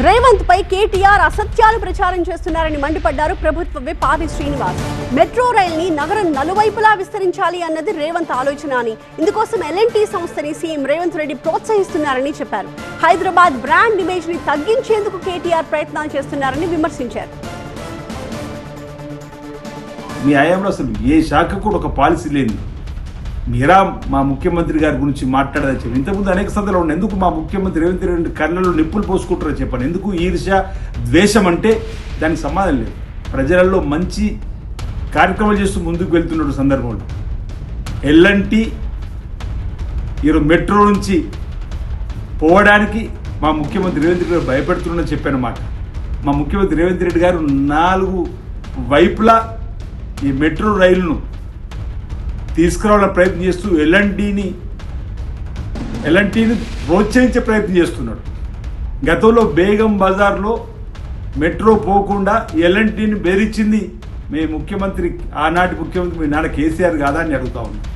రేవంత్ పై కేటీఆర్ అసత్యాలు ప్రచారం చేస్తున్నారని మండిపడ్డారు ప్రభుత్వ విప్ ఆది శ్రీనివాస్. మెట్రో రైల్ని నగరం నలువైపులా విస్తరించాలి అన్నది రేవంత్ ఆలోచన అని. ఇందుకోసం ఎల్ఎన్టీ సంస్థని సీఎం రేవంత్ రెడ్డి ప్రోత్సహిస్తున్నారని చెప్పారు. హైదరాబాద్ బ్రాండ్ ఇమేజ్ని తగ్గించేందుకు కేటీఆర్ ప్రయత్నాలు చేస్తున్నారని విమర్శించారు. మీ హయాంలో అసలు ఏ శాఖ కూడా ఒక పాలసీ లేదు మీరా మా ముఖ్యమంత్రి గారి గురించి మాట్లాడదని చెప్పి. ఇంతకుముందు అనేక సందర్భాలు ఉన్నాయి. ఎందుకు మా ముఖ్యమంత్రి రేవంత్ రెడ్డి కళ్ళలో నిప్పులు పోసుకుంటారో చెప్పాను. ఎందుకు ఈర్ష ద్వేషం అంటే దానికి సమాధానం లేదు. ప్రజలలో మంచి కార్యక్రమాలు చేస్తూ ముందుకు వెళ్తున్న సందర్భంలో ఎల్ఎన్టీ ఈరోజు మెట్రో నుంచి పోవడానికి మా ముఖ్యమంత్రి రేవంత్ రెడ్డి గారు భయపెడుతున్నారని చెప్పాను మాట మా ముఖ్యమంత్రి రేవంత్ రెడ్డి గారు నాలుగు వైపులా ఈ మెట్రో రైలును తీసుకురావాలని ప్రయత్నం చేస్తూ ఎల్ఎన్టీని ఎల్ఎన్టీని ప్రోత్సహించే ప్రయత్నం చేస్తున్నాడు. గతంలో బేగం బజార్లో మెట్రో పోకుండా ఎల్ఎన్టీని బెదిరించింది మీ ముఖ్యమంత్రి ఆనాటి ముఖ్యమంత్రి మీ నాన్న కేసీఆర్ కాదా అని అడుగుతా ఉన్నాను